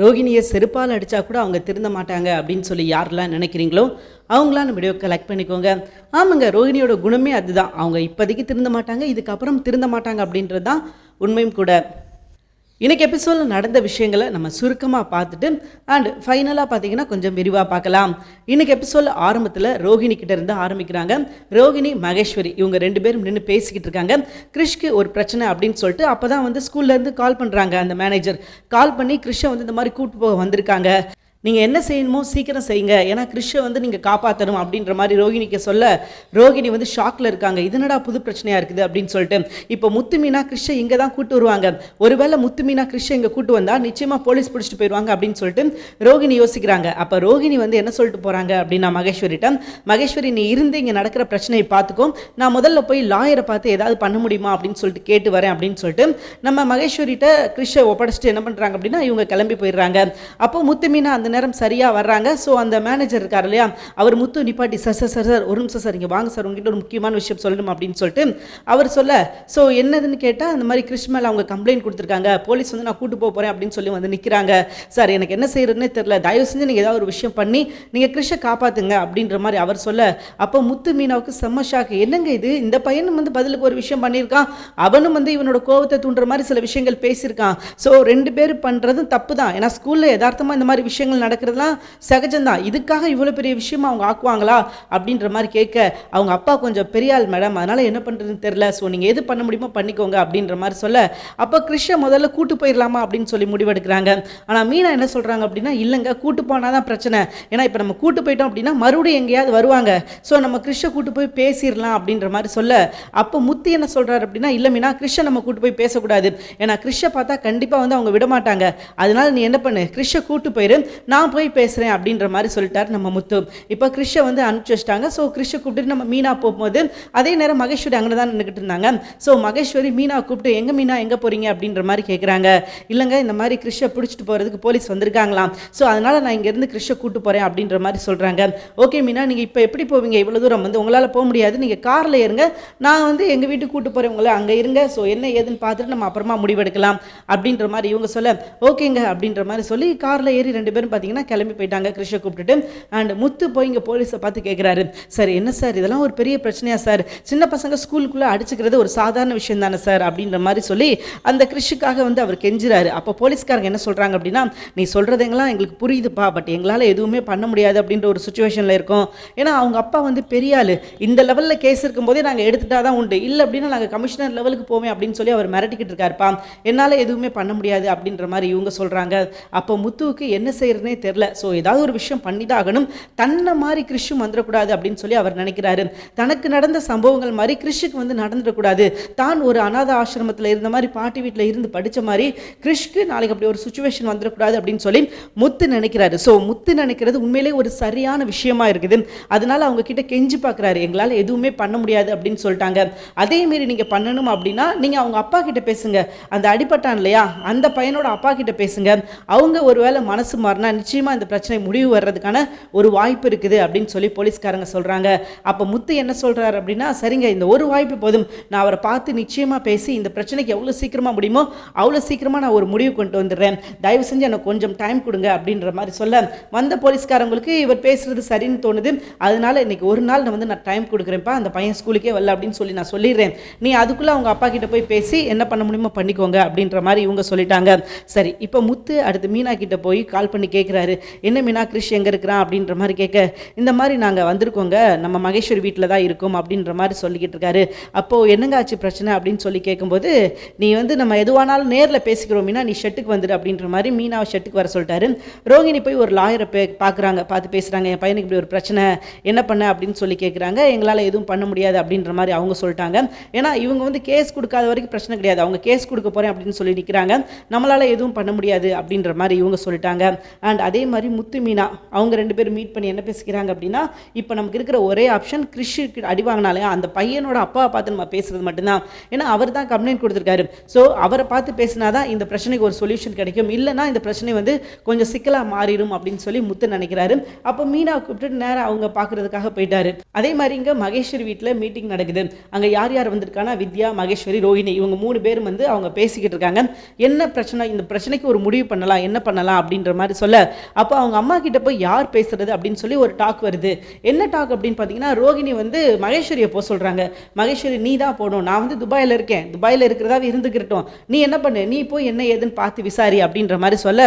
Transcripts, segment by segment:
ரோகிணியை செருப்பால் அடித்தா கூட அவங்க திருந்த மாட்டாங்க அப்படின்னு சொல்லி யாரெல்லாம் நினைக்கிறீங்களோ அவங்களாம் நம்ம வீடியோ கலெக்ட் பண்ணிக்கோங்க. ஆமாங்க ரோகிணியோட குணமே அதுதான். அவங்க இப்போதைக்கு திருந்த மாட்டாங்க இதுக்கப்புறம் திருந்த மாட்டாங்க அப்படின்றது தான் உண்மையும் கூட. இன்றைக்கி எபிசோடில் நடந்த விஷயங்களை நம்ம சுருக்கமாக பார்த்துட்டு அண்ட் ஃபைனலாக பார்த்தீங்கன்னா கொஞ்சம் விரிவாக பார்க்கலாம். இன்றைக்கி எபிசோடில் ஆரம்பத்தில் ரோஹிணி கிட்ட இருந்து ஆரம்பிக்கிறாங்க. ரோஹிணி மகேஸ்வரி இவங்க ரெண்டு பேரும் நின்று பேசிக்கிட்டு இருக்காங்க. கிறிஷ்க்கு ஒரு பிரச்சனை அப்படின்னு சொல்லிட்டு அப்போ தான் வந்து ஸ்கூல்லேருந்து கால் பண்ணுறாங்க அந்த மேனேஜர் கால் பண்ணி கிறிஷை வந்து இந்த மாதிரி கூப்பிட்டு போக வந்திருக்காங்க. நீங்கள் என்ன செய்யணுமோ சீக்கிரம் செய்யுங்க. ஏன்னா கிறிஷை வந்து நீங்கள் காப்பாற்றணும் அப்படின்ற மாதிரி ரோகிணிக்கு சொல்ல ரோகிணி வந்து ஷாக்கில் இருக்காங்க. இதனடா புது பிரச்சனையாக இருக்குது அப்படின்னு சொல்லிட்டு. இப்போ முத்து மீனா கிறிஷை இங்கே தான் கூட்டு வருவாங்க. ஒருவேளை முத்து மீனா கிறிஷை இங்கே கூட்டு வந்தால் நிச்சயமாக போலீஸ் பிடிச்சிட்டு போயிடுவாங்க அப்படின்னு சொல்லிட்டு ரோகிணி யோசிக்கிறாங்க. அப்போ ரோகிணி வந்து என்ன சொல்லிட்டு போகிறாங்க அப்படின்னா மகேஸ்வரிட்ட மகேஸ்வரி நீ இருந்து இங்கே நடக்கிற பிரச்சனையை பார்த்துக்கோ நான் முதல்ல போய் லாயரை பார்த்து ஏதாவது பண்ண முடியுமா? அப்படின்னு சொல்லிட்டு கேட்டு வரேன் அப்படின்னு சொல்லிட்டு நம்ம மகேஸ்வரிட்ட கிறிஷை ஒப்படைச்சிட்டு என்ன பண்ணுறாங்க அப்படின்னா இவங்க கிளம்பி போயிடுறாங்க. அப்போ முத்து மீனா அந்த நேரம் சரியாக வர்றாங்க. ஸோ அந்த மேனேஜர் இருக்கார் இல்லையா? அவர் முத்து நிப்பாட்டி சார் சார் சார் சார் ஒரு நிமிஷம் சார் இங்கே வாங்க சார் உங்ககிட்ட ஒரு முக்கியமான விஷயம் சொல்லணும் அப்படின்னு சொல்லிட்டு அவர் சொல்ல ஸோ என்னதுன்னு கேட்டால் அந்த மாதிரி கிருஷ்ணமேல மேலே அவங்க கம்ப்ளைண்ட் கொடுத்துருக்காங்க. போலீஸ் வந்து நான் கூட்டு போக போகிறேன் அப்படின்னு சொல்லி வந்து நிற்கிறாங்க சார் எனக்கு என்ன செய்யறதுன்னே தெரில தயவு செஞ்சு நீங்கள் ஏதாவது ஒரு விஷயம் பண்ணி நீங்கள் கிறிஷை காப்பாற்றுங்க அப்படின்ற மாதிரி அவர் சொல்ல. அப்போ முத்து மீனாவுக்கு செம்ம ஷாக்கு என்னங்க இது? இந்த பையனும் வந்து பதிலுக்கு ஒரு விஷயம் பண்ணியிருக்கான். அவனும் வந்து இவனோட கோவத்தை தூண்டுற மாதிரி சில விஷயங்கள் பேசியிருக்கான். ஸோ ரெண்டு பேரும் பண்ணுறதும் தப்பு தான். ஏன்னா ஸ்கூலில் யதார்த்தமாக இந்த மாதிரி விஷயங்கள் நடக்கிறதுலாம் சகஜம்தான். இதுக்காக இவ்வளோ பெரிய விஷயமா அவங்க ஆக்குவாங்களா? அப்படின்ற மாதிரி கேட்க அவங்க அப்பா கொஞ்சம் பெரியாள் மேடம். அதனால் என்ன பண்ணுறதுன்னு தெரில ஸோ நீங்கள் எது பண்ண முடியுமோ பண்ணிக்கோங்க அப்படின்ற மாதிரி சொல்ல அப்போ கிருஷ்ண முதல்ல கூட்டு போயிடலாமா அப்படின்னு சொல்லி முடிவெடுக்கிறாங்க. ஆனால் மீனா என்ன சொல்கிறாங்க அப்படின்னா இல்லைங்க கூட்டு போனால் தான் பிரச்சனை. ஏன்னா இப்போ நம்ம கூட்டு போயிட்டோம் அப்படின்னா மறுபடியும் எங்கேயாவது வருவாங்க. ஸோ நம்ம கிருஷ்ண கூட்டு போய் பேசிடலாம் அப்படின்ற மாதிரி சொல்ல அப்போ முத்தி என்ன சொல்கிறாரு அப்படின்னா இல்லை மீனா கிருஷ்ண நம்ம கூட்டு போய் பேசக்கூடாது. ஏன்னா கிருஷ்ண பார்த்தா கண்டிப்பாக வந்து அவங்க விட மாட்டாங்க அதனால நீ என்ன பண்ணு? கிருஷ்ண கூட்டு போயிரு. நான் போய் பேசுகிறேன் அப்படின்ற மாதிரி சொல்லிட்டார் நம்ம முத்து. இப்போ கிறிஷை வந்து அனுப்பிச்சி வச்சிட்டாங்க. ஸோ கிறிஷை கூப்பிட்டு நம்ம மீனா போகும்போது அதே நேரம் மகேஸ்வரி அங்கே தான் நின்றுக்கிட்டு இருந்தாங்க. ஸோ மகேஸ்வரி மீனா கூப்பிட்டு எங்கே மீனா எங்கே போகிறீங்க அப்படின்ற மாதிரி கேட்குறாங்க இல்லைங்க இந்த மாதிரி கிறிஷை பிடிச்சிட்டு போகிறதுக்கு போலீஸ் வந்திருக்காங்களாம். ஸோ அதனால் நான் இங்கேருந்து கிறிஷை கூட்டு போகிறேன் அப்படின்ற மாதிரி சொல்கிறாங்க ஓகே மீனா நீங்கள் இப்போ எப்படி போவீங்க? இவ்வளோ தூரம் வந்து உங்களால் போக முடியாது. நீங்கள் காரில் இருங்க. நான் வந்து எங்கள் வீட்டுக்கு கூப்பிட்டு போகிறேன் உங்களை அங்கே இருங்க. ஸோ என்ன ஏதுன்னு பார்த்துட்டு நம்ம அப்புறமா முடிவெடுக்கலாம் அப்படின்ற மாதிரி இவங்க சொல்ல ஓகேங்க அப்படின்ற மாதிரி சொல்லி காரில் ஏறி ரெண்டு பேரும் பார்த்தீங்கன்னா கிளம்பி போயிட்டாங்க கிருஷ்ண கூப்பிட்டுட்டு. அண்ட் முத்து போய் இங்கே போலீஸை பார்த்து கேட்குறாரு சார் என்ன சார்? இதெல்லாம் ஒரு பெரிய பிரச்சனையா சார்? சின்ன பசங்க ஸ்கூலுக்குள்ளே அடிச்சுக்கிறது ஒரு சாதாரண விஷயம் தானே சார்? அப்படின்ற மாதிரி சொல்லி அந்த கிருஷிக்காக வந்து அவர் கெஞ்சுறாரு. அப்போ போலீஸ்காரங்க என்ன சொல்கிறாங்க அப்படின்னா நீ சொல்கிறதெல்லாம் எங்களுக்கு புரியுதுப்பா பட் எங்களால் எதுவுமே பண்ண முடியாது அப்படின்ற ஒரு சுச்சுவேஷனில் இருக்கும். ஏன்னா அவங்க அப்பா வந்து பெரிய ஆள் இந்த லெவலில் கேஸ் இருக்கும்போதே நாங்கள் எடுத்துட்டா தான் உண்டு. இல்லை அப்படின்னா நாங்கள் கமிஷனர் லெவலுக்கு போவேன் அப்படின்னு சொல்லி அவர் மிரட்டிக்கிட்டு இருக்காருப்பா. என்னால் எதுவுமே பண்ண முடியாது அப்படின்ற மாதிரி இவங்க சொல்கிறாங்க அப்போ முத்துவுக்கு என்ன செய்யறதுனே தெரில ஸோ ஏதாவது ஒரு விஷயம் பண்ணி தான் ஆகணும் தன்னை மாதிரி கிறிஷும் வந்துடக்கூடாது அப்படின்னு சொல்லி அவர் நினைக்கிறாரு. தனக்கு நடந்த சம்பவங்கள் மாதிரி கிறிஷுக்கு வந்து நடந்துடக்கூடாது. தான் ஒரு அனாத ஆசிரமத்தில் இருந்த மாதிரி பாட்டி வீட்டில் இருந்து படித்த மாதிரி கிறிஷ்க்கு நாளைக்கு அப்படி ஒரு சுச்சுவேஷன் வந்துடக்கூடாது அப்படின்னு சொல்லி முத்து நினைக்கிறாரு. ஸோ முத்து நினைக்கிறது உண்மையிலே ஒரு சரியான விஷயமா இருக்குது. அதனால அவங்க கிட்ட கெஞ்சி பார்க்குறாரு எங்களால் எதுவுமே பண்ண முடியாது அப்படின்னு சொல்லிட்டாங்க. அதேமாரி நீங்கள் பண்ணணும் அப்படின்னா நீங்கள் அவங்க அப்பா கிட்ட பேசுங்க. அந்த அடிபட்டான் இல்லையா? அந்த பையனோட அப்பா கிட்ட பேசுங்க. அவங்க ஒருவேளை மனசு மாறினா நிச்சயமாக இந்த பிரச்சனை முடிவு வர்றதுக்கான ஒரு வாய்ப்பு இருக்குது அப்படின்னு சொல்லி போலீஸ்காரங்க சொல்கிறாங்க அப்போ முத்து என்ன சொல்கிறாரு அப்படின்னா சரிங்க இந்த ஒரு வாய்ப்பு போதும். நான் அவரை பார்த்து நிச்சயமாக பேசி இந்த பிரச்சனைக்கு எவ்வளோ சீக்கிரமாக முடியுமோ அவ்வளோ சீக்கிரமாக நான் ஒரு முடிவு கொண்டு வந்துடுறேன். தயவு செஞ்சு எனக்கு கொஞ்சம் டைம் கொடுங்க அப்படின்ற மாதிரி சொல்ல வந்த போலீஸ்காரங்களுக்கு இவர் பேசுகிறது சரின்னு தோணுது. அதனால இன்னைக்கு ஒரு நாள் நான் வந்து நான் டைம் கொடுக்குறேன்ப்பா அந்த பையன் ஸ்கூலுக்கே வரல அப்படின்னு சொல்லி நான் சொல்லிடுறேன். நீ அதுக்குள்ளே அவங்க அப்பா கிட்ட போய் பேசி என்ன பண்ண முடியுமோ பண்ணிக்கோங்க அப்படின்ற மாதிரி இவங்க சொல்லிட்டாங்க. சரி இப்போ முத்து அடுத்து மீனா கிட்ட போய் கால் பண்ணி கேட்குறாரு என்ன மீனாக்ரிஷ் எங்கே இருக்கிறான்? அப்படின்ற மாதிரி கேட்க இந்த மாதிரி நாங்கள் வந்திருக்கோங்க. நம்ம மகேஸ்வரி வீட்டில் தான் இருக்கோம். அப்படின்ற மாதிரி சொல்லிக்கிட்டு இருக்காரு. அப்போது என்னங்க ஆச்சு பிரச்சனை? அப்படின்னு சொல்லி கேட்கும்போது நீ வந்து நம்ம எதுவானாலும் நேரில் பேசிக்கிறோம் மீனா. நீ ஷெட்டுக்கு வந்துடு அப்படின்ற மாதிரி மீனாவை ஷெட்டுக்கு வர சொல்லிட்டாரு. ரோஹிணி போய் ஒரு லாயரை பே பார்க்குறாங்க பார்த்து பேசுகிறாங்க என் பையனுக்கு இப்படி ஒரு பிரச்சனை. என்ன பண்ண? அப்படின்னு சொல்லி கேட்குறாங்க எங்களால் எதுவும் பண்ண முடியாது. அப்படின்ற மாதிரி அவங்க சொல்லிட்டாங்க. ஏன்னா இவங்க வந்து கேஸ் கொடுக்காத வரைக்கும் பிரச்சனை கிடையாது. அவங்க கேஸ் கொடுக்க போகிறேன் அப்படின்னு சொல்லி நிற்கிறாங்க நம்மளால் எதுவும் பண்ண முடியாது அப்படின்ற மாதிரி இவங்க சொல்லிட்டாங்க. அண்ட் அதே மாதிரி முத்து மீனா அவங்க ரெண்டு பேரும் மீட் பண்ணி என்ன பேசிக்கிறாங்க அப்படின்னா இப்போ நமக்கு இருக்கிற ஒரே ஆப்ஷன் கிறிஷுக்கு அடி வாங்கினாலே அந்த பையனோட அப்பாவை பார்த்து நம்ம பேசுறது மட்டும்தான். ஏன்னா அவர் தான் கம்ப்ளைண்ட் கொடுத்துருக்காரு. ஸோ அவரை பார்த்து பேசினாதான் இந்த பிரச்சனைக்கு ஒரு சொல்யூஷன் கிடைக்கும். இல்லைன்னா இந்த பிரச்சனை வந்து கொஞ்சம் சிக்கலாக மாறிடும் அப்படின்னு சொல்லி முத்து நினைக்கிறாரு. அப்போ மீனா கூப்பிட்டு நேராக அவங்க பார்க்கறதுக்காக போயிட்டாரு. அதே மாதிரி இங்கே மகேஸ்வரி வீட்டில் மீட்டிங் நடக்குது. அங்கே யார் யார் வந்திருக்கானா வித்யா மகேஸ்வரி ரோஹிணி இவங்க மூணு பேரும் வந்து அவங்க பேசிக்கிட்டு இருக்காங்க. என்ன பிரச்சனை? இந்த பிரச்சனைக்கு ஒரு முடிவு பண்ணலாம். என்ன பண்ணலாம்? அப்படின்ற மாதிரி சொல்ல அப்போ அவங்க அம்மா கிட்ட போய் யார் பேசுறது அப்படின்னு சொல்லி ஒரு டாக் வருது. என்ன டாக் அப்படின்னு பார்த்தீங்கன்னா ரோகிணி வந்து மகேஸ்வரியை போக சொல்கிறாங்க மகேஸ்வரி நீ தான் போகணும். நான் வந்து துபாயில் இருக்கேன். துபாயில் இருக்கிறதாவே இருந்துக்கிட்டோம் நீ என்ன பண்ணு? நீ போய் என்ன ஏதுன்னு பார்த்து விசாரி அப்படின்ற மாதிரி சொல்ல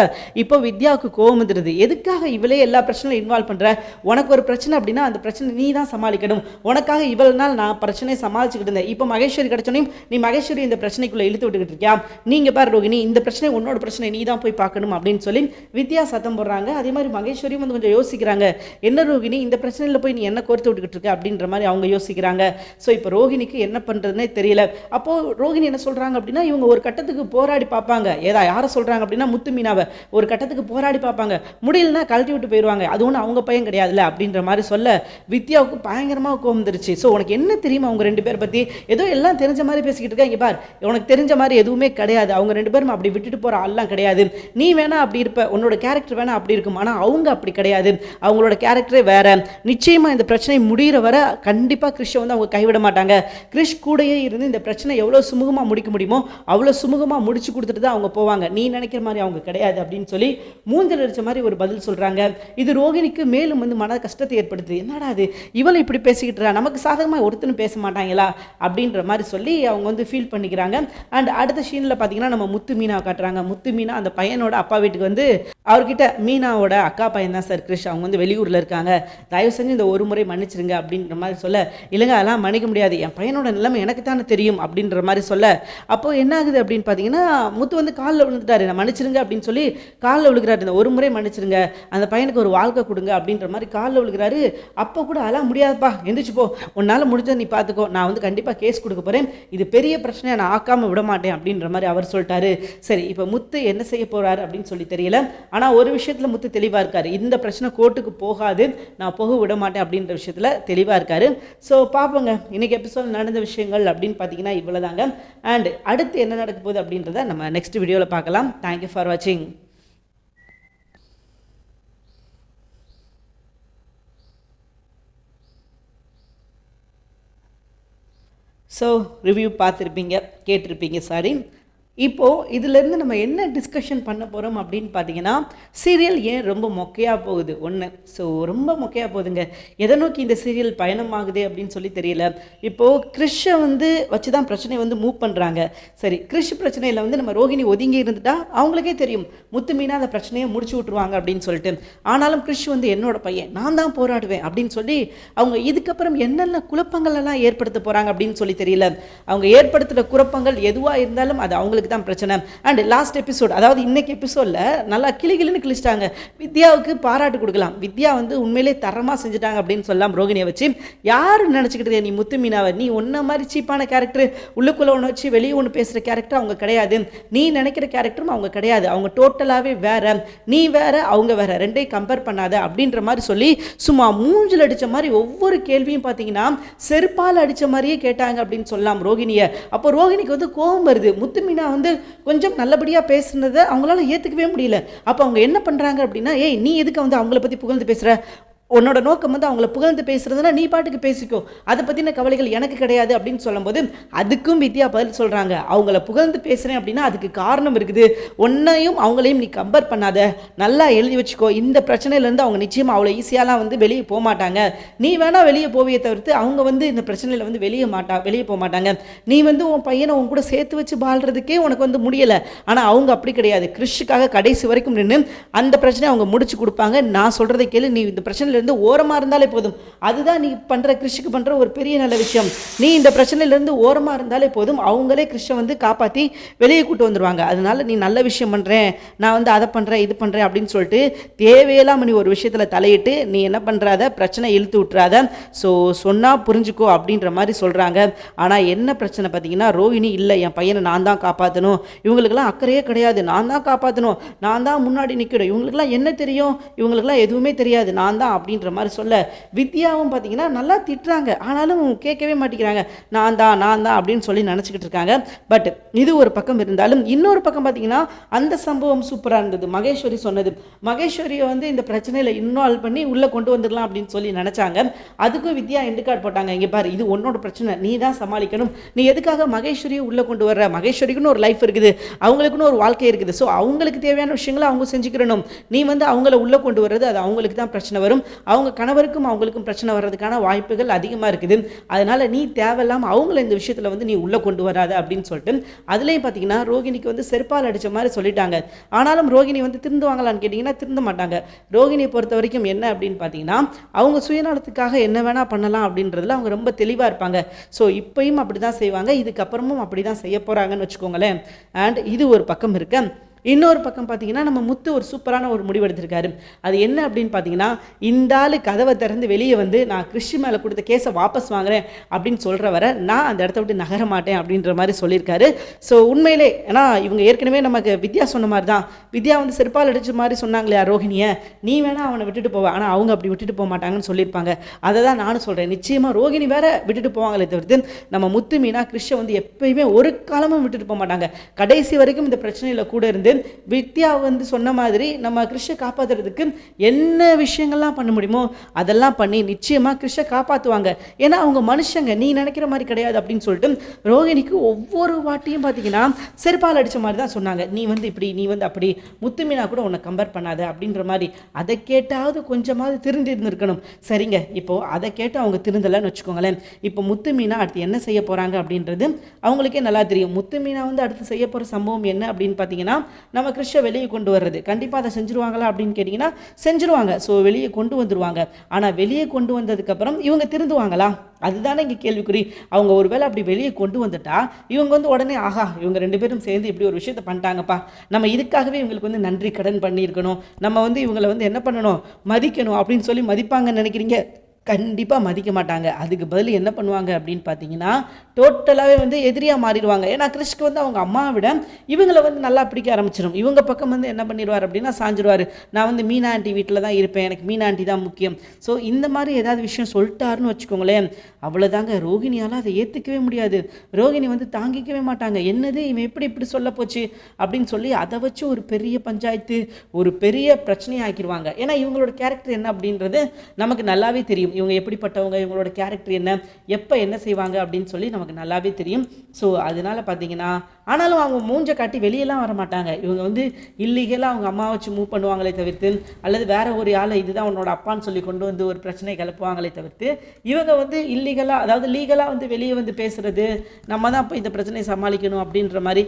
இப்போ வித்யாவுக்கு கோவம் வந்துடுது எதுக்காக இவளே எல்லா பிரச்சனையும் இன்வால்வ் பண்ணுற உனக்கு ஒரு பிரச்சனை அப்படின்னா அந்த பிரச்சனை நீ தான் சமாளிக்கணும். உனக்காக இவ்வளவு நாள் நான் பிரச்சனையை சமாளிச்சுக்கிட்டு இருந்தேன். இப்போ மகேஸ்வரி கிடச்சோனையும் நீ மகேஸ்வரி இந்த பிரச்சனைக்குள்ளே இழுத்து விட்டுக்கிட்டு இருக்கியா? நீங்க பாரு ரோகிணி இந்த பிரச்சனை உன்னோட பிரச்சனை. நீ தான் போய் பார்க்கணும் அப்படின்னு சொல்லி வித்யா சத்தம் போடுறாங்க. அதே மாதிரி மகேஸ்வரியும் வந்து கொஞ்சம் யோசிக்கிறாங்க. என்ன ரோகிணி இந்த பிரச்சனையில் போய் நீ என்ன கோர்த்து விட்டுக்கிட்டு இருக்க அப்படின்ற மாதிரி அவங்க யோசிக்கிறாங்க. ஸோ இப்போ ரோகிணிக்கு என்ன பண்ணுறதுனே தெரியல. அப்போது ரோகிணி என்ன சொல்கிறாங்க அப்படின்னா இவங்க ஒரு கட்டத்துக்கு போராடி பார்ப்பாங்க. ஏதா யாரை சொல்கிறாங்க அப்படின்னா முத்து மீனாவை ஒரு கட்டத்துக்கு போராடி பார்ப்பாங்க. முடியலன்னா கழட்டி விட்டு போயிடுவாங்க. அது ஒன்றும் அவங்க பையன் கிடையாதுல்ல அப்படின்ற மாதிரி சொல்ல வித்யாவுக்கு பயங்கரமாக கோந்துருச்சு ஸோ உனக்கு என்ன தெரியுமா அவங்க ரெண்டு பேர் பற்றி ஏதோ எல்லாம் தெரிஞ்ச மாதிரி பேசிக்கிட்டு இருக்காங்க பார் உனக்கு தெரிஞ்ச மாதிரி எதுவுமே கிடையாது. அவங்க ரெண்டு பேரும் அப்படி விட்டுட்டு போகிற ஆள்லாம் கிடையாது. நீ வேணா அப்படி இருப்ப. உன்னோட கேரக்டர் வேணா அப்படி இருக்கும். ஆனால் அவங்க அப்படி கிடையாது. அவங்களோட கேரக்டரே வேற. நிச்சயமா இந்த பிரச்சனை முடிகிற வர கண்டிப்பாக கிறிஷை வந்து அவங்க கைவிட மாட்டாங்க. கிறிஷ் கூடையே இருந்து இந்த பிரச்சனை எவ்வளோ சுமூகமாக முடிக்க முடியுமோ அவ்வளோ சுமூகமாக முடிச்சு கொடுத்துட்டு தான் அவங்க போவாங்க. நீ நினைக்கிற மாதிரி அவங்க கிடையாது அப்படின்னு சொல்லி மூஞ்சல் அடித்த மாதிரி ஒரு பதில் சொல்கிறாங்க இது ரோகிணிக்கு மேலும் வந்து மன கஷ்டத்தை ஏற்படுத்துது. என்னடா அது இவளை இப்படி பேசிக்கிட்டுறா நமக்கு சாதகமாக ஒருத்தனும் பேச மாட்டாங்களா? அப்படின்ற மாதிரி சொல்லி அவங்க வந்து ஃபீல் பண்ணிக்கிறாங்க. அண்ட் அடுத்த சீனில் பார்த்தீங்கன்னா நம்ம முத்து மீனா காட்டுறாங்க. முத்து மீனா அந்த பையனோட அப்பா வீட்டுக்கு வந்து அவர்கிட்ட மீனாவோட அக்கா பையன் தான் சார் கிருஷ். அவங்க வந்து வெளியூரில் இருக்காங்க. தயவு செஞ்சு இந்த ஒரு முறை மன்னிச்சிருங்க அப்படின்ற மாதிரி சொல்ல. இல்லைங்க அதெல்லாம் மன்னிக்க முடியாது. என் பையனோட நிலைமை எனக்கு தானே தெரியும் அப்படின்ற மாதிரி சொல்ல. அப்போ என்ன ஆகுது அப்படின்னு பார்த்தீங்கன்னா முத்து வந்து காலில் விழுந்துட்டாரு. நான் மன்னிச்சிருங்க அப்படின்னு சொல்லி காலில் விழுகிறாரு. இந்த ஒரு முறை மன்னிச்சிருங்க. அந்த பையனுக்கு ஒரு வாழ்க்கை கொடுங்க அப்படின்ற மாதிரி காலில் விழுகிறாரு. அப்போ கூட அதெல்லாம் முடியாதுப்பா. எந்திரிச்சு போ. உன்னால் முடிஞ்சதை நீ பார்த்துக்கோ நான் வந்து கண்டிப்பாக கேஸ் கொடுக்க போகிறேன் இது பெரிய பிரச்சனையை நான் ஆக்காமல் விட மாட்டேன் அப்படின்ற மாதிரி அவர் சொல்லிட்டாரு. சரி இப்போ முத்து என்ன செய்ய போகிறாரு அப்படின்னு சொல்லி தெரியல. ஆனால் ஒரு விஷயத்தில் முத்து தெளிவாக இருக்காரு. இந்த பிரச்சனை கோர்ட்டுக்கு போகாது. நான் போக விட மாட்டேன் அப்படின்ற விஷயத்தில் தெளிவாக இருக்காரு. ஸோ பார்ப்போங்க இன்னைக்கு எபிசோட் நடந்த விஷயங்கள் அப்படின்னு பார்த்தீங்கன்னா இவ்வளோதாங்க அண்ட் அடுத்து என்ன நடக்க போகுது அப்படின்றத நம்ம நெக்ஸ்ட் வீடியோவில் பார்க்கலாம். தேங்க்யூ ஃபார் வாட்சிங் ஸோ ரிவ்யூ பார்த்துருப்பீங்க கேட்டிருப்பீங்க சாரி இப்போது இதிலேருந்து நம்ம என்ன டிஸ்கஷன் பண்ண போகிறோம் அப்படின்னு பார்த்தீங்கன்னா சீரியல் ஏன் ரொம்ப மொக்கையாக போகுது? ஒன்று ஸோ ரொம்ப மொக்கையாக போகுதுங்க. எதை நோக்கி இந்த சீரியல் பயணமாகுது அப்படின்னு சொல்லி தெரியல. இப்போது கிறிஷை வந்து வச்சு தான் பிரச்சனை வந்து மூவ் பண்ணுறாங்க சரி கிறிஷ் பிரச்சனையில் வந்து நம்ம ரோகிணி ஒதுங்கி இருந்துட்டா அவங்களுக்கே தெரியும். முத்து மீனா அந்த பிரச்சனையை முடிச்சு விட்ருவாங்க அப்படின்னு சொல்லிட்டு. ஆனாலும் கிறிஷ் வந்து என்னோட பையன் நான் தான் போராடுவேன் அப்படின்னு சொல்லி அவங்க இதுக்கப்புறம் என்னென்ன குழப்பங்கள் எல்லாம் ஏற்படுத்த போகிறாங்க அப்படின்னு சொல்லி தெரியல. அவங்க ஏற்படுத்துகிற குழப்பங்கள் எதுவாக இருந்தாலும் அது அவங்களுக்கு தான் பிரச்சனை. அண்ட் லாஸ்ட் எபிசோட் அதாவது இன்னைக்கு எபிசோடில் நல்லா கிளிகிளின்னு கிழிச்சிட்டாங்க. வித்யாவுக்கு பாராட்டு கொடுக்கலாம். வித்யா வந்து உண்மையிலே தரமாக செஞ்சுட்டாங்க அப்படின்னு சொல்லலாம் ரோகிணியை வச்சு. யார் நினச்சிக்கிட்டு நீ முத்து மீனாவை நீ ஒன்றை மாதிரி சீப்பான கேரக்டர் உள்ளுக்குள்ளே ஒன்று வச்சு வெளியே ஒன்று பேசுகிற கேரக்டர் அவங்க கிடையாது. நீ நினைக்கிற கேரக்டரும் அவங்க கிடையாது. அவங்க டோட்டலாகவே வேற. நீ வேற அவங்க வேற. ரெண்டையும் கம்பேர் பண்ணாத அப்படின்ற மாதிரி சொல்லி சும்மா மூஞ்சில் அடித்த மாதிரி ஒவ்வொரு கேள்வியும் பார்த்தீங்கன்னா செருப்பால் அடித்த மாதிரியே கேட்டாங்க அப்படின்னு சொல்லலாம் ரோகிணியை. அப்போ ரோகிணிக்கு வந்து கோபம் வருது. முத்துமீனா வந்து கொஞ்சம் நல்லபடியாக பேசுனதை அவங்களால ஏற்றுக்கவே முடியல. அப்போ அவங்க என்ன பண்ணுறாங்க அப்படின்னா ஏய் நீ எதுக்கு வந்து அவங்கள பற்றி புகழ்ந்து பேசுகிற உன்னோட நோக்கம் வந்து அவங்கள புகழ்ந்து பேசுறதுன்னா நீ பாட்டுக்கு பேசிக்கோ. அதை பற்றின கவலைகள் எனக்கு கிடையாது அப்படின்னு சொல்லும்போது அதுக்கும் வித்யா பதில் சொல்கிறாங்க அவங்கள புகழ்ந்து பேசுகிறேன் அப்படின்னா அதுக்கு காரணம் இருக்குது. ஒன்றையும் அவங்களையும் நீ கம்பேர் பண்ணாத. நல்லா எழுதி வச்சுக்கோ. இந்த பிரச்சனையிலேருந்து அவங்க நிச்சயமாக அவ்வளோ ஈஸியாலாம் வந்து வெளியே போக மாட்டாங்க. நீ வேணால் வெளியே போவியை தவிர்த்து அவங்க வந்து இந்த பிரச்சனையில் வந்து வெளியே மாட்டா வெளியே போக மாட்டாங்க. நீ வந்து உன் பையனை உன் கூட சேர்த்து வச்சு வாழ்கிறதுக்கே உனக்கு வந்து முடியலை. ஆனால் அவங்க அப்படி கிடையாது. கிறிஷுக்காக கடைசி வரைக்கும் நின்று அந்த பிரச்சனையை அவங்க முடிச்சு கொடுப்பாங்க. நான் சொல்கிறதை கேளு. நீ இந்த பிரச்சனை பிரச்சனையிலேருந்து ஓரமாக இருந்தாலே போதும். அதுதான் நீ பண்ணுற கிறிஷுக்கு பண்ணுற ஒரு பெரிய நல்ல விஷயம். நீ இந்த பிரச்சனையிலேருந்து ஓரமாக இருந்தாலே போதும். அவங்களே கிறிஷை வந்து காப்பாற்றி வெளியே கூட்டு வந்துடுவாங்க அதனால நீ நல்ல விஷயம் பண்ணுறேன் நான் வந்து அதை பண்ணுறேன் இது பண்ணுறேன் அப்படின்னு சொல்லிட்டு தேவையில்லாமல் நீ ஒரு விஷயத்தில் தலையிட்டு நீ என்ன பண்ணுறாத பிரச்சனை இழுத்து விட்டுறாத. ஸோ சொன்னால் புரிஞ்சுக்கோ அப்படின்ற மாதிரி சொல்கிறாங்க ஆனால் என்ன பிரச்சனை பார்த்தீங்கன்னா ரோஹிணி இல்லை. என் பையனை நான் தான் காப்பாற்றணும் இவங்களுக்கெல்லாம் அக்கறையே கிடையாது. நான் தான் காப்பாற்றணும் நான் தான் முன்னாடி நிற்கணும் இவங்களுக்கெல்லாம் என்ன தெரியும்? இவங்களுக்கெல்லாம் எதுவுமே தெரியாது. நான் தான் அப்படின்ற மாதிரி சொல்ல வித்யாவும் பார்த்தீங்கன்னா நல்லா திட்டுறாங்க. ஆனாலும் கேட்கவே மாட்டேங்கிறாங்க. நான் தான் நான் தான் அப்படின்னு சொல்லி நினச்சிக்கிட்டு இருக்காங்க. பட் இது ஒரு பக்கம் இருந்தாலும் இன்னொரு பக்கம் பார்த்தீங்கன்னா அந்த சம்பவம் சூப்பராக இருந்தது. மகேஸ்வரி சொன்னது. மகேஸ்வரியை வந்து இந்த பிரச்சனையில் இன்வால்வ் பண்ணி உள்ளே கொண்டு வந்துடலாம் அப்படின்னு சொல்லி நினச்சாங்க. அதுக்கும் வித்யா எண்டு கார்டு போட்டாங்க. இங்கே பாரு இது உன்னோட பிரச்சனை. நீ தான் சமாளிக்கணும். நீ எதுக்காக மகேஸ்வரியை உள்ளே கொண்டு வர்ற? மகேஸ்வரிக்குன்னு ஒரு லைஃப் இருக்குது. அவங்களுக்குன்னு ஒரு வாழ்க்கை இருக்குது. ஸோ அவங்களுக்கு தேவையான விஷயங்களை அவங்க செஞ்சுக்கிறணும். நீ வந்து அவங்கள உள்ளே கொண்டு வர்றது அது அவங்களுக்கு தான் பிரச்சனை வரும். அவங்க கணவருக்கும் அவங்களுக்கும் பிரச்சனை வர்றதுக்கான வாய்ப்புகள் அதிகமாக இருக்குது. அதனால் நீ தேவையில்லாமல் அவங்கள இந்த விஷயத்தில் வந்து நீ உள்ளே கொண்டு வராத அப்படின்னு சொல்லிட்டு அதுலேயும் பார்த்தீங்கன்னா ரோகிணிக்கு வந்து செருப்பால் அடித்த மாதிரி சொல்லிட்டாங்க. ஆனாலும் ரோகிணி வந்து திருந்துவாங்களான்னு கேட்டிங்கன்னா திருந்த மாட்டாங்க. ரோகிணியை பொறுத்த வரைக்கும் என்ன அப்படின்னு பார்த்தீங்கன்னா அவங்க சுயநலத்துக்காக என்ன வேணால் பண்ணலாம் அப்படின்றதுல அவங்க ரொம்ப தெளிவாக இருப்பாங்க. ஸோ இப்பயும் அப்படி தான் செய்வாங்க. இதுக்கப்புறமும் அப்படி தான் செய்ய போகிறாங்கன்னு வச்சுக்கோங்களேன். அண்ட் இது ஒரு பக்கம் இருக்கு. இன்னொரு பக்கம் பார்த்தீங்கன்னா நம்ம முத்து ஒரு சூப்பரான ஒரு முடிவு எடுத்திருக்காரு. அது என்ன அப்படின்னு பார்த்தீங்கன்னா இந்த ஆள் கதவை திறந்து வெளியே வந்து நான் கிறிஸ்டி மேலே கொடுத்த கேஸை வாபஸ் வாங்குறேன் அப்படின்னு சொல்கிற வரை நான் அந்த இடத்த விட்டு நகர மாட்டேன் அப்படின்ற மாதிரி சொல்லியிருக்காரு. ஸோ உண்மையிலே ஏன்னா இவங்க ஏற்கனவே நமக்கு வித்யா சொன்ன மாதிரி தான். வித்யா வந்து செருப்பால் அடிச்ச மாதிரி சொன்னாங்களே ரோஹிணியை? நீ வேணால் அவனை விட்டுட்டு போவ. ஆனால் அவங்க அப்படி விட்டுட்டு போக மாட்டாங்கன்னு சொல்லியிருப்பாங்க. அதை தான் நானும் சொல்கிறேன் நிச்சயமாக ரோகிணி வேற விட்டுட்டு போவாங்களே தவிர்த்து நம்ம முத்து மீனா கிறிஷை வந்து எப்பயுமே ஒரு காலமும் விட்டுட்டு போக மாட்டாங்க. கடைசி வரைக்கும் இந்த பிரச்சனையில் கூட இருந்து வித்யா வந்து சொன்ன மாதிரி நம்ம கிருஷ்ண காப்பாற்றுறதுக்கு என்ன விஷயங்கள்லாம் பண்ண முடியுமோ அதெல்லாம் பண்ணி நிச்சயமாக கிருஷ்ண காப்பாற்றுவாங்க ஏன்னா அவங்க மனுஷங்க நீ நினைக்கிற மாதிரி கிடையாது அப்படின்னு சொல்லிட்டு ரோகிணிக்கு ஒவ்வொரு வாட்டியும் பார்த்தீங்கன்னா செருப்பால் அடித்த மாதிரி தான் சொன்னாங்க. நீ வந்து இப்படி நீ வந்து அப்படி முத்துமீனா கூட உன்னை கம்பேர் பண்ணாத அப்படின்ற மாதிரி. அதை கேட்டாவது கொஞ்சமாவது திருந்தி இருந்திருக்கணும். சரிங்க இப்போ அதை கேட்டு அவங்க திருந்தலைன்னு வச்சுக்கோங்களேன். இப்போ முத்துமீனா அடுத்து என்ன செய்ய போகிறாங்க அப்படின்றது அவங்களுக்கே நல்லா தெரியும். முத்துமீனா வந்து அடுத்து செய்ய போகிற சம்பவம் என்ன அப்படின்னு பார்த்தீங்கன்னா நம்ம கிறிஷை வெளியே கொண்டு வர்றது. கண்டிப்பாக அதை செஞ்சுருவாங்களா அப்படின்னு கேட்டிங்கன்னா செஞ்சுருவாங்க. ஸோ வெளியே கொண்டு வந்துருவாங்க. ஆனால் வெளியே கொண்டு வந்ததுக்கப்புறம் இவங்க திருந்துவாங்களா? அதுதானே இங்கே கேள்விக்குறி. அவங்க ஒருவேளை அப்படி வெளியே கொண்டு வந்துட்டா இவங்க வந்து உடனே ஆஹா இவங்க ரெண்டு பேரும் சேர்ந்து இப்படி ஒரு விஷயத்த பண்ணிட்டாங்கப்பா. நம்ம இதுக்காகவே இவங்களுக்கு வந்து நன்றி கடன் பண்ணியிருக்கணும். நம்ம வந்து இவங்களை வந்து என்ன பண்ணணும்? மதிக்கணும். அப்படின்னு சொல்லி மதிப்பாங்கன்னு நினைக்கிறீங்க? கண்டிப்பாக மதிக்க மாட்டாங்க. அதுக்கு பதில் என்ன பண்ணுவாங்க அப்படின்னு பார்த்தீங்கன்னா டோட்டலாகவே வந்து எதிரியாக மாறிடுவாங்க. ஏன்னா கிறிஷ்க்கு வந்து அவங்க அம்மாவை விட இவங்களை வந்து நல்லா பிடிக்க ஆரம்பிச்சிடும் இவங்க பக்கம் வந்து என்ன பண்ணிடுவார் அப்படின்னா சாஞ்சிடுவார் நான் வந்து மீனாண்டி வீட்டில் தான் இருப்பேன். எனக்கு மீனாண்டி தான் முக்கியம். ஸோ இந்த மாதிரி ஏதாவது விஷயம் சொல்லிட்டாருன்னு வச்சுக்கோங்களேன் அவ்வளோதாங்க ரோகிணியால் அதை ஏற்றுக்கவே முடியாது. ரோகிணி வந்து தாங்கிக்கவே மாட்டாங்க. என்னது? இவன் எப்படி இப்படி சொல்ல போச்சு? அப்படின்னு சொல்லி அதை வச்சு ஒரு பெரிய பஞ்சாயத்து ஒரு பெரிய பிரச்சனையாக ஆக்கிடுவாங்க ஏன்னா இவங்களோட கேரக்டர் என்ன அப்படின்றது நமக்கு நல்லாவே தெரியும். இவங்க எப்படிப்பட்டவங்க இவங்களோட கேரக்டர் என்ன எப்போ என்ன செய்வாங்க அப்படின்னு சொல்லி நமக்கு நல்லாவே தெரியும். ஸோ அதனால பார்த்தீங்கன்னா ஆனாலும் அவங்க மூஞ்ச காட்டி வெளியெல்லாம் வர மாட்டாங்க இவங்க வந்து இல்லீகலாக அவங்க அம்மா வச்சு மூவ் பண்ணுவாங்களே தவிர்த்து அல்லது வேற ஒரு ஆளை இதுதான் உன்னோட அப்பான்னு சொல்லி கொண்டு வந்து ஒரு பிரச்சனை கிளப்புவாங்களே தவிர்த்து இவங்க வந்து இல்லீகலாக அதாவது லீகலாக வந்து வெளியே வந்து பேசுகிறது நம்ம தான் இப்போ இந்த பிரச்சனையை சமாளிக்கணும் அப்படின்ற மாதிரி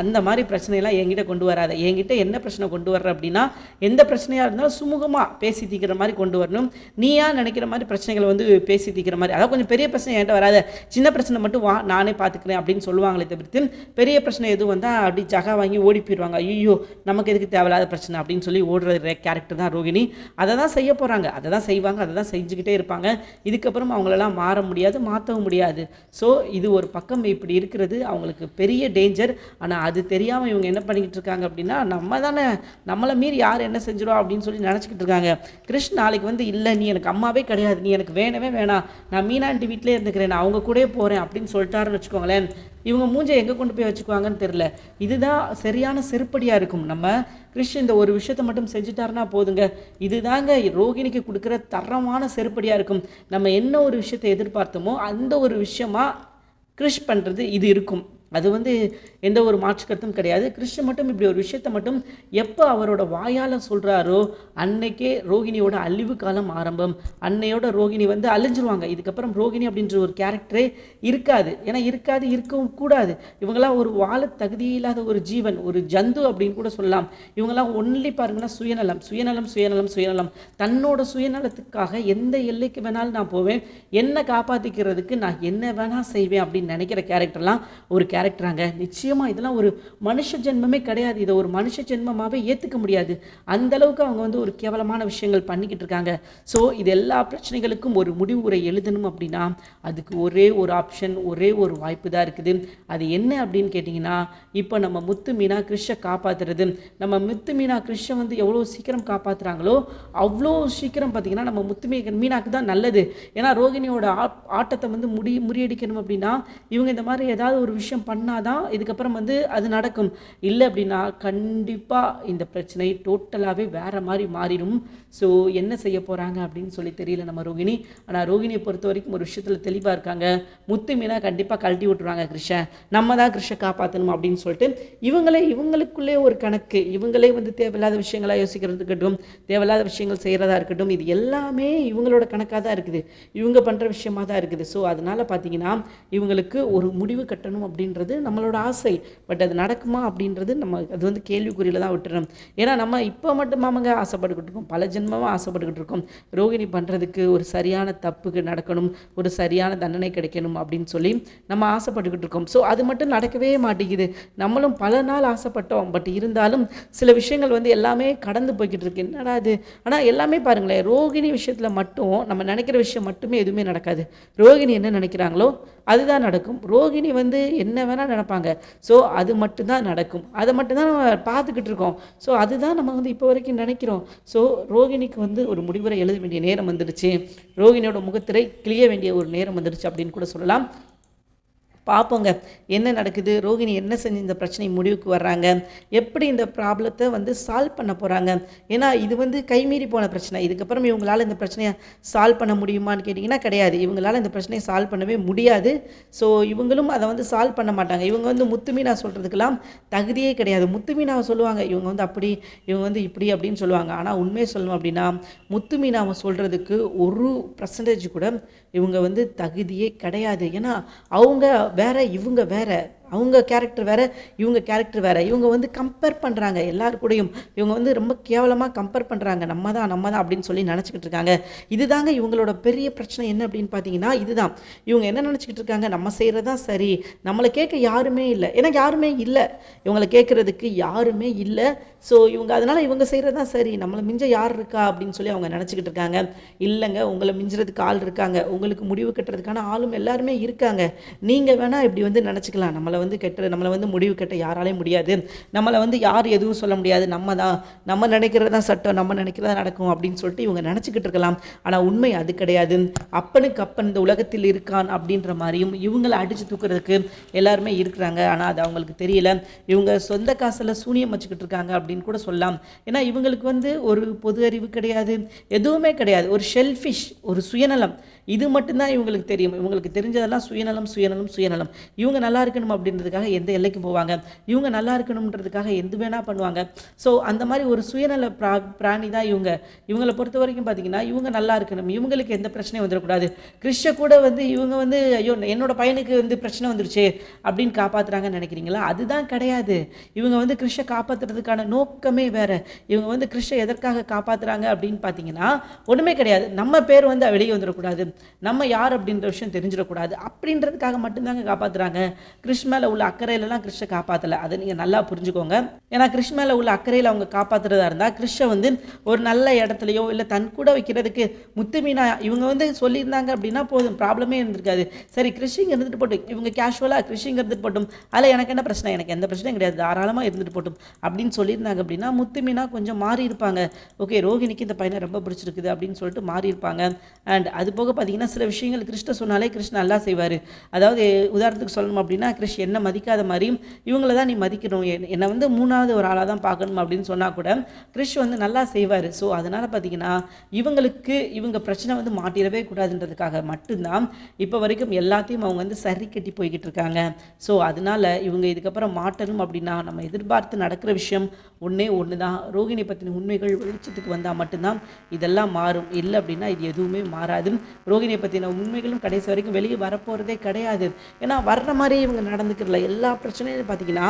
அந்த மாதிரி பிரச்சனையெல்லாம் என்கிட்ட கொண்டு வராத. என்கிட்ட என்ன பிரச்சனை கொண்டு வர்ற அப்படின்னா எந்த பிரச்சனையாக இருந்தாலும் சுமூகமாக பேசி தீக்கிற மாதிரி கொண்டு வரணும். நீயா நினைக்கிற மாதிரி பிரச்சனைகளை வந்து பேசி தீக்கிற மாதிரி. அதாவது கொஞ்சம் பெரிய பிரச்சனை என்கிட்ட வராத. சின்ன பிரச்சனை மட்டும் வா நானே பார்த்துக்கிறேன் அப்படின்னு சொல்லுவாங்களே தவிர்த்து பெரிய பிரச்சனை எதுவும் வந்தால் அப்படி ஜகா வாங்கி ஓடி போயிடுவாங்க ஐயோ நமக்கு எதுக்கு தேவையில்லாத பிரச்சனை அப்படின்னு சொல்லி ஓடுற கேரக்டர் தான் ரோகிணி அதை தான் செய்ய போகிறாங்க அதை தான் செய்வாங்க. அதை தான் செஞ்சுக்கிட்டே இருப்பாங்க. இதுக்கப்புறம் அவங்களெல்லாம் மாற முடியாது மாற்றவும் முடியாது. ஸோ இது ஒரு பக்கம் இப்படி இருக்கிறது. அவங்களுக்கு பெரிய டேஞ்சர் ஆனால் அது தெரியாமல் இவங்க என்ன பண்ணிக்கிட்டு இருக்காங்க அப்படின்னா நம்ம தானே நம்மளை மீறி யார் என்ன செஞ்சிடும் அப்படின்னு சொல்லி நினச்சிக்கிட்டு இருக்காங்க. கிருஷ் நாளைக்கு வந்து இல்லை நீ எனக்கு அம்மாவே கிடையாது. நீ எனக்கு வேணவே வேணாம். நான் மீனாண்டி வீட்டிலே இருந்துக்கிறேன். நான் அவங்க கூடயே போகிறேன் அப்படின்னு சொல்லிட்டாருன்னு வச்சுக்கோங்களேன். இவங்க மூஞ்சை எங்கே கொண்டு போய் வச்சுக்குவாங்கன்னு தெரில இதுதான் சரியான செருப்படியாக இருக்கும். நம்ம கிறிஷ் இந்த ஒரு விஷயத்தை மட்டும் செஞ்சுட்டாருன்னா போதுங்க. இதுதாங்க ரோகிணிக்கு கொடுக்குற தரமான செருப்படியாக இருக்கும். நம்ம என்ன ஒரு விஷயத்தை எதிர்பார்த்தோமோ அந்த ஒரு விஷயமா கிறிஷ் பண்ணுறது இது இருக்கும். அது வந்து எந்த ஒரு மாற்று கருத்தும் கிடையாது. கிருஷ்ணன் மட்டும் இப்படி ஒரு விஷயத்த மட்டும் எப்போ அவரோட வாயால் சொல்கிறாரோ அன்னைக்கே ரோகிணியோட அழிவு காலம் ஆரம்பம். அன்னையோட ரோகிணி வந்து அழிஞ்சிருவாங்க. இதுக்கப்புறம் ரோகிணி அப்படின்ற ஒரு கேரக்டரே இருக்காது. ஏன்னா இருக்காது இருக்கவும் கூடாது. இவங்களாம் ஒரு வாழ தகுதியில்லாத ஒரு ஜீவன் ஒரு ஜந்து அப்படின்னு கூட சொல்லலாம். இவங்கெல்லாம் ஒன்லி பாருங்கன்னா சுயநலம் சுயநலம் சுயநலம் சுயநலம். தன்னோட சுயநலத்துக்காக எந்த எல்லைக்கு வேணாலும் நான் போவேன். என்னை காப்பாற்றிக்கிறதுக்கு நான் என்ன வேணால் செய்வேன் அப்படின்னு நினைக்கிற கேரக்டர்லாம் ஒரு கேரக்டராங்க. நிச்சயமாக இதெல்லாம் ஒரு மனுஷ ஜென்மமே கிடையாது. இதை ஒரு மனுஷ ஜென்மமாகவே ஏற்றுக்க முடியாது. அந்தளவுக்கு அவங்க வந்து ஒரு கேவலமான விஷயங்கள் பண்ணிக்கிட்டு இருக்காங்க. ஸோ இது எல்லா பிரச்சனைகளுக்கும் ஒரு முடிவு உரை எழுதணும் அப்படின்னா அதுக்கு ஒரே ஒரு ஆப்ஷன் ஒரே ஒரு வாய்ப்பு தான் இருக்குது. அது என்ன அப்படின்னு கேட்டிங்கன்னா இப்போ நம்ம முத்து மீனா கிருஷ்ண காப்பாற்றுறது நம்ம முத்து மீனா கிருஷ்ண வந்து எவ்வளோ சீக்கிரம் காப்பாற்றுறாங்களோ அவ்வளோ சீக்கிரம் பார்த்தீங்கன்னா நம்ம முத்து மீ மீனாக்கு தான் நல்லது. ஏன்னா ரோகிணியோட ஆட்டத்தை வந்து முடி முறியடிக்கணும் அப்படின்னா இவங்க இந்த மாதிரி ஏதாவது ஒரு விஷயம் பண்ணாதான் இதுக்கப்புறம் வந்து அது நடக்கும். இல்லை அப்படின்னா கண்டிப்பாக இந்த பிரச்சனை டோட்டலாகவே வேறு மாதிரி மாறிடும். ஸோ என்ன செய்ய போகிறாங்க அப்படின்னு சொல்லி தெரியல நம்ம ரோகிணி. ஆனால் ரோகிணியை பொறுத்த வரைக்கும் ஒரு விஷயத்தில் தெளிவாக இருக்காங்க. முத்து மீனாக கண்டிப்பாக கழட்டி விட்டுருவாங்க கிருஷ்ணன் நம்ம தான் கிருஷ்ண காப்பாற்றணும் அப்படின்னு சொல்லிட்டு இவங்களே இவங்களுக்குள்ளே ஒரு கணக்கு. இவங்களே வந்து தேவையில்லாத விஷயங்களாக யோசிக்கிறது இருக்கட்டும் தேவையில்லாத விஷயங்கள் செய்கிறதா இருக்கட்டும் இது எல்லாமே இவங்களோட கணக்காக தான் இருக்குது. இவங்க பண்ணுற விஷயமா தான் இருக்குது. ஸோ அதனால் பார்த்தீங்கன்னா இவங்களுக்கு ஒரு முடிவு கட்டணும் அப்படின்றது நம்மளோட ஆசை. பட் அது நடக்குமா அப்படின்றது நம்ம அது வந்து கேள்விக்குறியில் தான் விட்டுறோம் ஏன்னா நம்ம இப்போ மட்டும் மாமங்க ஆசைப்பட்டுக்கிட்டு இருக்கோம். பல ஜென்மமாக ஆசைப்பட்டுக்கிட்டு இருக்கோம். ரோகிணி பண்ணுறதுக்கு ஒரு சரியான தப்புக்கு நடக்கணும் ஒரு சரியான தண்டனை கிடைக்கணும் அப்படின்னு சொல்லி நம்ம ஆசைப்பட்டுக்கிட்டு இருக்கோம். ஸோ அது மட்டும் நடக்கவே மாட்டேங்குது. நம்மளும் பல நாள் ஆசைப்பட்டோம். பட் இருந்தாலும் சில விஷயங்கள் வந்து எல்லாமே கடந்து போய்கிட்டு இருக்கு. என்னடா அது ஆனால் எல்லாமே பாருங்களேன் ரோகிணி விஷயத்தில் மட்டும் நம்ம நினைக்கிற விஷயம் மட்டுமே எதுவுமே நடக்காது. ரோகிணி என்ன நினைக்கிறாங்களோ அதுதான் நடக்கும். ரோகிணி வந்து என்ன வேணால் நினைப்பாங்க. ஸோ அது மட்டும்தான் நடக்கும். அதை மட்டும்தான் நம்ம பார்த்துக்கிட்டு இருக்கோம். ஸோ அதுதான் நம்ம வந்து இப்போ வரைக்கும் நினைக்கிறோம். ஸோ ரோகிணிக்கு வந்து ஒரு முடிவுரை எழுத வேண்டிய நேரம் வந்துடுச்சு. ரோகிணியோட முகத்திரை கிளிய வேண்டிய ஒரு நேரம் வந்துடுச்சு அப்படின்னு கூட சொல்லலாம். பார்ப்போங்க என்ன நடக்குது? ரோகிணி என்ன செஞ்சு இந்த பிரச்சனை முடிவுக்கு வர்றாங்க? எப்படி இந்த ப்ராப்ளத்தை வந்து சால்வ் பண்ண போகிறாங்க ஏன்னா இது வந்து கைமீறி போன பிரச்சனை. இதுக்கப்புறம் இவங்களால் இந்த பிரச்சனையை சால்வ் பண்ண முடியுமான்னு கேட்டிங்கன்னா கிடையாது. இவங்களால் இந்த பிரச்சனையை சால்வ் பண்ணவே முடியாது. ஸோ இவங்களும் அதை வந்து சால்வ் பண்ண மாட்டாங்க. இவங்க வந்து முத்துமீனா சொல்கிறதுக்கெல்லாம் தகுதியே கிடையாது. முத்துமீனாவை சொல்லுவாங்க. இவங்க வந்து அப்படி இவங்க வந்து இப்படி அப்படின்னு சொல்லுவாங்க. ஆனால் உண்மையை சொல்லணும் அப்படின்னா முத்துமீனாவை சொல்கிறதுக்கு ஒரு பர்சன்டேஜ் கூட இவங்க வந்து தகுதியே கிடையாது. ஏன்னா அவங்க வேற இவங்க வேற. அவங்க கேரக்டர் வேறு இவங்க கேரக்டர் வேறு. இவங்க வந்து கம்பேர் பண்ணுறாங்க எல்லாரு கூடயும் இவங்க வந்து ரொம்ப கேவலமாக கம்பேர் பண்ணுறாங்க நம்ம தான் நம்ம தான் அப்படின்னு சொல்லி நினச்சிக்கிட்டு இருக்காங்க. இதுதாங்க இவங்களோட பெரிய பிரச்சனை என்ன அப்படின்னு பார்த்தீங்கன்னா இதுதான். இவங்க என்ன நினச்சிக்கிட்டு இருக்காங்க? நம்ம செய்கிறது தான் சரி. நம்மளை கேட்க யாருமே இல்லை. ஏன்னா யாருமே இல்லை. இவங்களை கேட்குறதுக்கு யாருமே இல்லை. ஸோ இவங்க அதனால் இவங்க செய்கிறது தான் சரி. நம்மளை மிஞ்ச யார் இருக்கா? அப்படின்னு சொல்லி அவங்க நினச்சிக்கிட்டு இருக்காங்க. இல்லைங்க உங்களை மிஞ்சுறதுக்கு ஆள் இருக்காங்க. உங்களுக்கு முடிவு கட்டுறதுக்கான ஆளும் எல்லாருமே இருக்காங்க. நீங்கள் வேணால் இப்படி வந்து நினச்சிக்கலாம். நம்மளை வந்து கெட்ட நம்மளை வந்து முடிவு கெட்ட யாராலையும் முடியாது. நம்மளை வந்து யார் எதுவும் சொல்ல முடியாது. நம்ம தான் நம்ம நினைக்கிறது தான் சட்டம் நம்ம நினைக்கிறதா நடக்கும் அப்படின்னு சொல்லிட்டு இவங்க நினச்சிக்கிட்டு இருக்கலாம். ஆனால் உண்மை அது கிடையாது. அப்பனுக்கு அப்பன் இந்த உலகத்தில் இருக்கான் அப்படின்ற மாதிரியும் இவங்களை அடித்து தூக்குறதுக்கு எல்லாருமே இருக்கிறாங்க. ஆனால் அது அவங்களுக்கு தெரியல. இவங்க சொந்த காசில் சூனியம் வச்சுக்கிட்டு இருக்காங்க அப்படின்னு கூட சொல்லலாம். ஏன்னா இவங்களுக்கு வந்து ஒரு பொது அறிவு கிடையாது. எதுவுமே கிடையாது. ஒரு ஷெல்ஃபிஷ் ஒரு சுயநலம். இது மட்டும்தான் இவங்களுக்கு தெரியும். இவங்களுக்கு தெரிஞ்சதெல்லாம் சுயநலம் சுயநலம் சுயநலம். இவங்க நல்லா இருக்கணும் அப்படின்றதுக்காக எந்த எல்லைக்கும் போவாங்க? இவங்க நல்லா இருக்கணுன்றதுக்காக எது வேணால் பண்ணுவாங்க. ஸோ அந்த மாதிரி ஒரு சுயநல பிரா பிராணி தான் இவங்க. இவங்களை பொறுத்த வரைக்கும் பார்த்தீங்கன்னா இவங்க நல்லா இருக்கணும். இவங்களுக்கு எந்த பிரச்சனையும் வந்துடக்கூடாது. கிறிஸ்ட கூட வந்து இவங்க வந்து ஐயோ என்னோட பையனுக்கு வந்து பிரச்சனை வந்துருச்சு அப்படின்னு காப்பாற்றுறாங்கன்னு நினைக்கிறீங்களா? அதுதான் கிடையாது. இவங்க வந்து கிறிஸ்ட காப்பாத்துறதுக்கான நோக்கமே வேறு. இவங்க வந்து கிறிஸ்ட எதற்காக காப்பாற்றுறாங்க அப்படின்னு பார்த்தீங்கன்னா ஒன்றுமே கிடையாது. நம்ம பேர் வந்து வெளியே வந்துடக்கூடாது. நம்ம யார் அப்படின்ற விஷயம் தெரிஞ்சிடக்கூடாது. அப்படின்றதுக்காக மட்டும்தாங்க காப்பாத்துறாங்க. கிருஷ்ண மேலே உள்ள அக்கறையிலலாம் கிருஷ்ண காப்பாற்றலை அதை நீங்கள் நல்லா புரிஞ்சுக்கோங்க. ஏன்னா கிருஷ்ண மேலே உள்ள அக்கறையில் அவங்க காப்பாற்றுறதா இருந்தால் கிருஷ்ண வந்து ஒரு நல்ல இடத்துலையோ இல்லை தன் கூட வைக்கிறதுக்கு முத்துமீனா இவங்க வந்து சொல்லியிருந்தாங்க அப்படின்னா போதும். ப்ராப்ளமே இருந்திருக்காது. சரி கிறிஷிங் இருந்துட்டு போட்டும். இவங்க கேஷுவலாக கிறிஷிங் இருந்துட்டு போட்டும். அதில் எனக்கு என்ன பிரச்சனை? எனக்கு எந்த பிரச்சனையும் கிடையாது. தாராளமாக இருந்துட்டு போட்டும். அப்படின்னு சொல்லியிருந்தாங்க அப்படின்னா முத்துமீனா கொஞ்சம் மாறி இருப்பாங்க ஓகே ரோஹிணிக்கு இந்த பையனை ரொம்ப பிடிச்சிருக்குது அப்படின்னு சொல்லிட்டு மாறி இருப்பாங்க அண்ட் அது போக பார்த்தீங்கன்னா சில விஷயங்கள் கிருஷ்ண சொன்னாலே கிருஷ்ண நல்லா செய்வார். அதாவது உதாரணத்துக்கு சொல்லணும் அப்படின்னா கிருஷ் என்ன மதிக்காத மாதிரியும் இவங்கள தான் நீ மதிக்கணும். என்னை வந்து மூணாவது ஒரு ஆளாக தான் பார்க்கணும் அப்படின்னு சொன்னால் கூட கிருஷ் வந்து நல்லா செய்வார். ஸோ அதனால் பார்த்தீங்கன்னா இவங்களுக்கு இவங்க பிரச்சனை வந்து மாட்டிடவே கூடாதுன்றதுக்காக மட்டும்தான் இப்போ வரைக்கும் எல்லாத்தையும் அவங்க வந்து சரி கட்டி போய்கிட்டு இருக்காங்க. ஸோ அதனால இவங்க இதுக்கப்புறம் மாட்டணும் அப்படின்னா நம்ம எதிர்பார்த்து நடக்கிற விஷயம் ஒன்றே ஒன்று தான் ரோகிணி பற்றின உண்மைகள் வெளிச்சத்துக்கு வந்தால் மட்டும்தான் இதெல்லாம் மாறும். இல்லை அப்படின்னா இது எதுவுமே மாறாது ரோகிணியை பற்றின உண்மைகளும் கடைசி வரைக்கும் வெளியே வரப்போகிறதே கிடையாது. ஏன்னா வர்ற மாதிரி இவங்க நடந்துக்கிறல எல்லா பிரச்சனையும் பார்த்தீங்கன்னா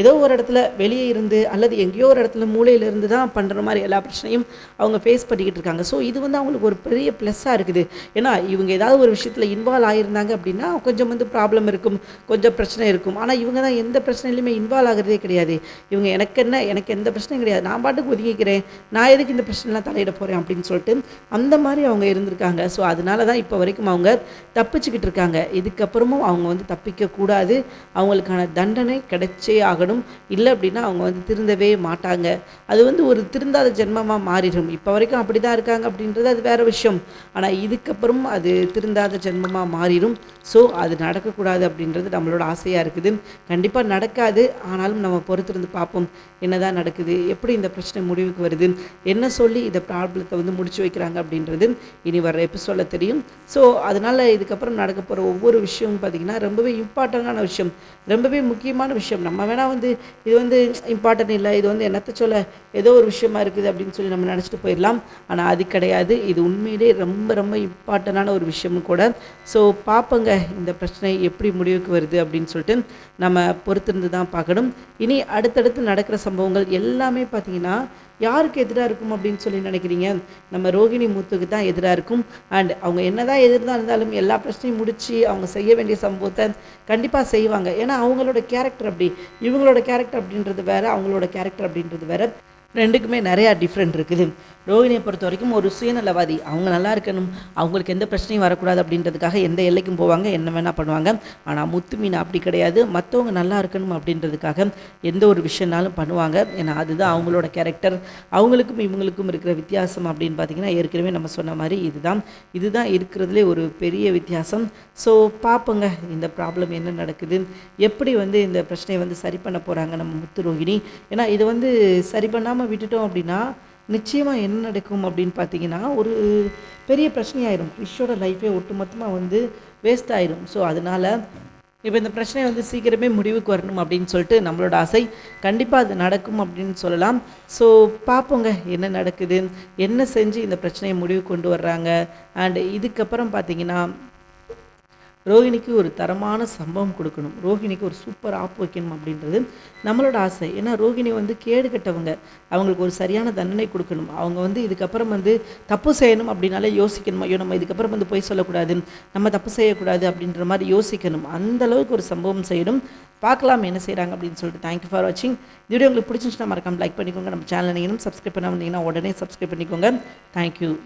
ஏதோ ஒரு இடத்துல வெளியே இருந்து அல்லது எங்கேயோ ஒரு இடத்துல மூலையில இருந்து தான் பண்ணுற மாதிரி எல்லா பிரச்சனையும் அவங்க ஃபேஸ் பண்ணிக்கிட்டு இருக்காங்க. ஸோ இது வந்து அவங்களுக்கு ஒரு பெரிய ப்ளஸ்ஸாக இருக்குது. ஏன்னா இவங்க ஏதாவது ஒரு விஷயத்தில் இன்வால்வ் ஆகியிருந்தாங்க அப்படின்னா கொஞ்சம் வந்து ப்ராப்ளம் இருக்கும் கொஞ்சம் பிரச்சனை இருக்கும். ஆனால் இவங்க தான் எந்த பிரச்சனையிலுமே இன்வால்வ் ஆகிறதே கிடையாது. இவங்க எனக்கு என்ன எனக்கு எந்த பிரச்சனையும் கிடையாது. நான் பாட்டுக்கு ஒதுங்கிக்கிறேன். நான் எதுக்கு இந்த பிரச்சனைலாம் தலையிட போகிறேன் அப்படின்னு சொல்லிட்டு அந்த மாதிரி அவங்க இருந்திருக்காங்க. ஸோ அதனால தான் இப்போ வரைக்கும் அவங்க தப்பிச்சுக்கிட்டு இருக்காங்க. இதுக்கப்புறமும் அவங்க வந்து தப்பிக்க கூடாது. அவங்களுக்கான தண்டனை கிடைச்சே ஆகணும். இல்லை அப்படின்னா அவங்க வந்து திருந்தவே மாட்டாங்க. அது வந்து ஒரு திருந்தாத ஜென்மமாக மாறிடும். இப்போ வரைக்கும் அப்படி தான் இருக்காங்க அப்படின்றது அது வேற விஷயம். ஆனால் இதுக்கப்புறம் அது திருந்தாத ஜென்மமாக மாறிடும். ஸோ அது நடக்கக்கூடாது அப்படின்றது நம்மளோட ஆசையாக இருக்குது. கண்டிப்பாக நடக்காது. ஆனாலும் நம்ம பொறுத்திருந்து பார்ப்போம். என்னதான் நடக்குது? எப்படி இந்த பிரச்சனை முடிவுக்கு வருது? என்ன சொல்லி இந்த ப்ராப்ளத்தை வந்து முடிச்சு வைக்கிறாங்க அப்படின்றது இனி வர எபிசோடில் தெரியும். ஸோ அதனால் இதுக்கப்புறம் நடக்க போகிற ஒவ்வொரு விஷயமும் பார்த்திங்கன்னா ரொம்பவே இம்பார்ட்டண்டான விஷயம். ரொம்பவே முக்கியமான விஷயம். நம்ம வேணால் வந்து இது வந்து இம்பார்ட்டன்ட் இல்லை. இது வந்து என்னத்தை சொல்ல ஏதோ ஒரு விஷயமா இருக்குது அப்படின்னு சொல்லி நம்ம நினச்சிட்டு போயிடலாம். ஆனால் அது கிடையாது. இது உண்மையிலே ரொம்ப ரொம்ப இம்பார்ட்டண்டான ஒரு விஷயமும் கூட. ஸோ பார்ப்போங்க. இந்த பிரச்சனை எப்படி முடிவுக்கு வருது அப்படின்னு சொல்லிட்டு நம்ம பொறுத்திருந்து தான் பார்க்கணும். இனி அடுத்தடுத்து நடக்கிற சம்பவங்கள் எல்லாமே பார்த்தீங்கன்னா யாருக்கு எதிராக இருக்கும் அப்படின்னு சொல்லி நினைக்கிறீங்க? நம்ம ரோகிணி மூத்துக்கு தான் எதிராக இருக்கும். அண்ட் அவங்க என்னதான் எதிர்தான் இருந்தாலும் எல்லா பிரச்சனையும் முடித்து அவங்க செய்ய வேண்டிய சம்பவத்தை கண்டிப்பாக செய்வாங்க. ஏன்னா அவங்களோட கேரக்டர் அப்படி. இவங்களோட கேரக்டர் அப்படின்றது வேற அவங்களோட கேரக்டர் அப்படின்றது வேற. ரெண்டுக்குமே நிறையா டிஃப்ரெண்ட் இருக்குது. ரோகிணியை பொறுத்த வரைக்கும் ஒரு சுயநலவாதி. அவங்க நல்லா இருக்கணும். அவங்களுக்கு எந்த பிரச்சனையும் வரக்கூடாது அப்படின்றதுக்காக எந்த எல்லைக்கும் போவாங்க என்ன வேணால் பண்ணுவாங்க. ஆனால் முத்து மீன் அப்படி கிடையாது. மற்றவங்க நல்லா இருக்கணும் அப்படின்றதுக்காக எந்த ஒரு விஷயம்னாலும் பண்ணுவாங்க. ஏன்னா அதுதான் அவங்களோட கேரக்டர் அவங்களுக்கும் இவங்களுக்கும் இருக்கிற வித்தியாசம் அப்படின்னு பார்த்தீங்கன்னா ஏற்கனவே நம்ம சொன்ன மாதிரி இதுதான். இதுதான் இருக்கிறதுலே ஒரு பெரிய வித்தியாசம். ஸோ பார்ப்போங்க. இந்த ப்ராப்ளம் என்ன நடக்குது? எப்படி வந்து இந்த பிரச்சனையை வந்து சரி பண்ண போகிறாங்க நம்ம முத்து ரோகிணி? ஏன்னா இது வந்து சரி பண்ணாமல் விட்டுட்டோம் அப்படின்னா நிச்சயமாக என்ன நடக்கும் அப்படின்னு பார்த்தீங்கன்னா ஒரு பெரிய பிரச்சனையாயிரும். ஃபிஷ்ஷோட லைஃபே ஒட்டுமொத்தமாக வந்து வேஸ்ட் ஆயிரும். ஸோ அதனால் இப்போ இந்த பிரச்சனை வந்து சீக்கிரமே முடிவுக்கு வரணும் அப்படின்னு சொல்லிட்டு நம்மளோட ஆசை கண்டிப்பாக அது நடக்கும் அப்படின்னு சொல்லலாம். ஸோ பார்ப்போங்க என்ன நடக்குது என்ன செஞ்சு இந்த பிரச்சனையை முடிவு கொண்டு வர்றாங்க. அண்ட் இதுக்கப்புறம் பார்த்தீங்கன்னா ரோஹிணிக்கு ஒரு தரமான சம்பவம் கொடுக்கணும். ரோஹிணிக்கு ஒரு சூப்பர் ஆப் வைக்கணும் அப்படின்றது நம்மளோட ஆசை. ஏன்னா ரோஹிணி வந்து கேடு கட்டவங்க. அவங்களுக்கு ஒரு சரியான தண்டனை கொடுக்கணும். அவங்க வந்து இதுக்கப்புறம் வந்து தப்பு செய்யணும் அப்படின்னாலே யோசிக்கணும். ஐயோ நம்ம இதுக்கப்புறம் வந்து போய் சொல்லக்கூடாது. நம்ம தப்பு செய்யக்கூடாது அப்படின்ற மாதிரி யோசிக்கணும். அந்த அளவுக்கு ஒரு சம்பவம் செய்யணும். பார்க்கலாம் என்ன செய்கிறாங்க அப்படின்னு சொல்லிட்டு. தேங்க்யூ ஃபார் வாட்சிங் வீடியோ உங்களுக்கு பிடிச்சிருந்துச்சுன்னா மறக்காம லைக் பண்ணிக்கோங்க. நம்ம சேனல் நீங்களும் சப்ஸ்கிரைப் பண்ண வந்தீங்கன்னா உடனே சப்ஸ்கிரைப் பண்ணிக்கோங்க. தேங்க்யூ